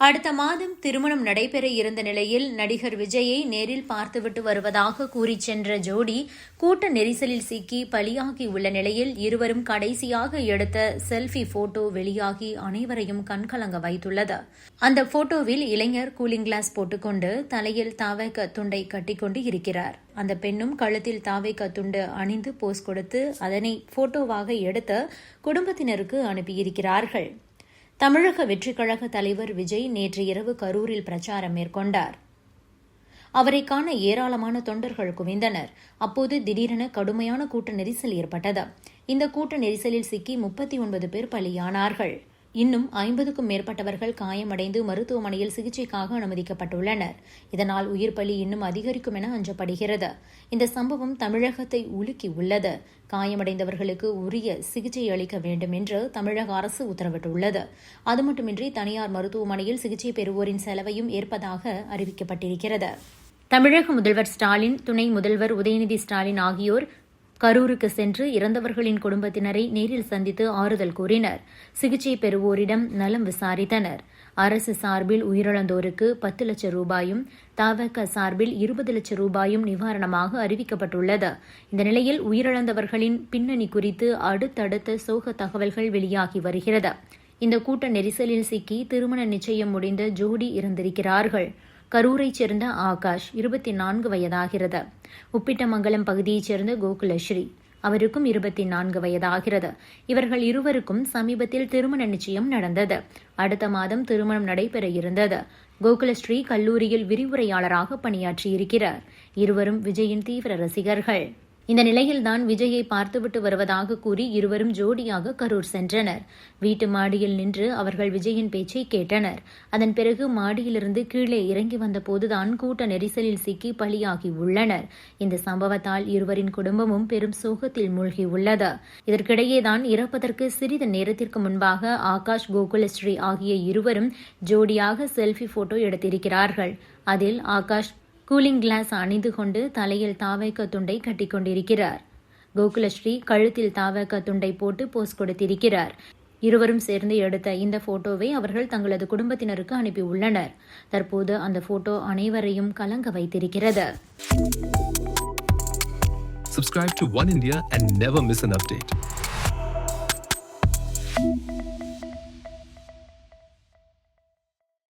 அடுத்த மாதம் திருமணம் நடைபெற இருந்த நிலையில் நடிகர் விஜயை நேரில் பார்த்துவிட்டு வருவதாக கூறிச் சென்ற ஜோடி கூட்ட நெரிசலில் சிக்கி பலியாகி உள்ள நிலையில் இருவரும் கடைசியாக எடுத்த செல்ஃபி போட்டோ வெளியாகி அனைவரையும் கண்கலங்க வைத்துள்ளது. அந்த போட்டோவில் இளைஞர் கூலிங் கிளாஸ் போட்டுக்கொண்டு தலையில் தாவக துண்டை கட்டிக்கொண்டு இருக்கிறார். அந்த பெண்ணும் கழுத்தில் தாவைக்க துண்டு அணிந்து போஸ் கொடுத்து அதனை போட்டோவாக எடுத்து குடும்பத்தினருக்கு அனுப்பியிருக்கிறார்கள். தமிழக வெற்றிக்கழக தலைவர் விஜய் நேற்று இரவு கரூரில் பிரச்சாரம் மேற்கொண்டார். அவரை காண ஏராளமான தொண்டர்கள் குவிந்தனர். அப்போது திடீரென கடுமையான கூட்ட நெரிசல் ஏற்பட்டது. இந்த கூட்ட நெரிசலில் சிக்கி முப்பத்தி ஒன்பது பேர் பலியானார்கள். இன்னும் ஐம்பதுக்கும் மேற்பட்டவர்கள் காயமடைந்து மருத்துவமனையில் சிகிச்சைக்காக அனுமதிக்கப்பட்டுள்ளனர். இதனால் உயிர் பலி இன்னும் அதிகரிக்கும் என அஞ்சப்படுகிறது. இந்த சம்பவம் தமிழகத்தை உலுக்கி உள்ளது. காயமடைந்தவர்களுக்கு உரிய சிகிச்சை அளிக்க வேண்டும் என்று தமிழக அரசு உத்தரவிட்டுள்ளது. அது மட்டுமின்றி தனியார் மருத்துவமனையில் சிகிச்சை பெறுவோரின் செலவையும் ஏற்பதாக அறிவிக்கப்பட்டிருக்கிறது. தமிழக முதல்வர் ஸ்டாலின் துணை முதல்வர் உதயநிதி ஸ்டாலின் ஆகியோர் கரூருக்கு சென்று இறந்தவர்களின் குடும்பத்தினரை நேரில் சந்தித்து ஆறுதல் கூறினர். சிகிச்சை பெறுவோரிடம் நலம் விசாரித்தனர். அரசு சார்பில் உயிரிழந்தோருக்கு பத்து லட்சம் ரூபாயும் தவக சார்பில் இருபது லட்சம் ரூபாயும் நிவாரணமாக அறிவிக்கப்பட்டுள்ளது. இந்த நிலையில் உயிரிழந்தவர்களின் பின்னணி குறித்து அடுத்தடுத்த சோக தகவல்கள் வெளியாகி வருகிறது. இந்த கூட்ட நெரிசலில் சிக்கி திருமண நிச்சயம் முடிந்த ஜோடி இருந்திருக்கிறார்கள் கரூரைச் சேர்ந்த ஆகாஷ் இருபத்தி நான்கு வயதாகிறது. உப்பிட்டமங்கலம் பகுதியைச் சேர்ந்த கோகுலஸ்ரீ அவருக்கும் இருபத்தி நான்கு வயதாகிறது. இவர்கள் இருவருக்கும் சமீபத்தில் திருமண நிச்சயம் நடந்தது. அடுத்த மாதம் திருமணம் நடைபெற இருந்தது. கோகுலஸ்ரீ கல்லூரியில் விரிவுரையாளராக பணியாற்றியிருக்கிறார். இருவரும் விஜயின் தீவிர ரசிகர்கள். இந்த நிலையில்தான் விஜயை பார்த்துவிட்டு வருவதாக கூறி இருவரும் ஜோடியாக கரூர் சென்றனர். வீட்டு மாடியில் நின்று அவர்கள் விஜயின் பேச்சை கேட்டனர். அதன் பிறகு மாடியிலிருந்து கீழே இறங்கி வந்தபோதுதான் கூட்ட நெரிசலில் சிக்கி பலியாகி உள்ளனர். இந்த சம்பவத்தால் இருவரின் குடும்பமும் பெரும் சோகத்தில் மூழ்கியுள்ளது இதற்கிடையேதான் இறப்பதற்கு சிறிது நேரத்திற்கு முன்பாக ஆகாஷ் கோகுலஸ்ரீ ஆகிய இருவரும் ஜோடியாக செல்ஃபி போட்டோ எடுத்திருக்கிறார்கள். அதில் ஆகாஷ் கூலிங் கிளாஸ் அணிந்து கொண்டு தலையில் தாவைக்க துண்டை கட்டிக்கொண்டிருக்கிறார் கோகுலஸ்ரீ கழுத்தில் தாவேக்க துண்டை போட்டு போஸ் கொடுத்திருக்கிறார். இருவரும் சேர்ந்து எடுத்த இந்த போட்டோவை அவர்கள் தங்களது குடும்பத்தினருக்கு அனுப்பியுள்ளனர். தற்போது அந்த போட்டோ அனைவரையும் கலங்க வைத்திருக்கிறது. Subscribe to One India and never miss an update.